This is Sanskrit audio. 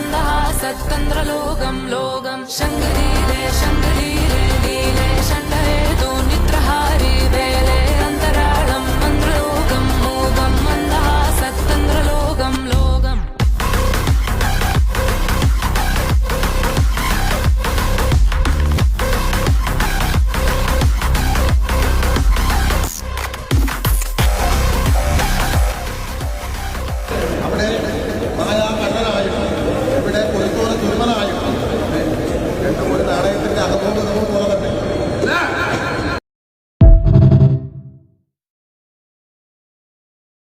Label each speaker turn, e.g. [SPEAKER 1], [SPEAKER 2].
[SPEAKER 1] न्दः सत्यन्द्रलोगं लोगं शृङ्गी ले शङ्करि शण्डरे वेले अन्तराळं मन्द्रलोकं लोगं मन्दः सत्तन्द्रलोकं
[SPEAKER 2] നാണയത്തിൻ്റെ അകമോട് നമുക്ക് തുറന്നിട്ടുണ്ട്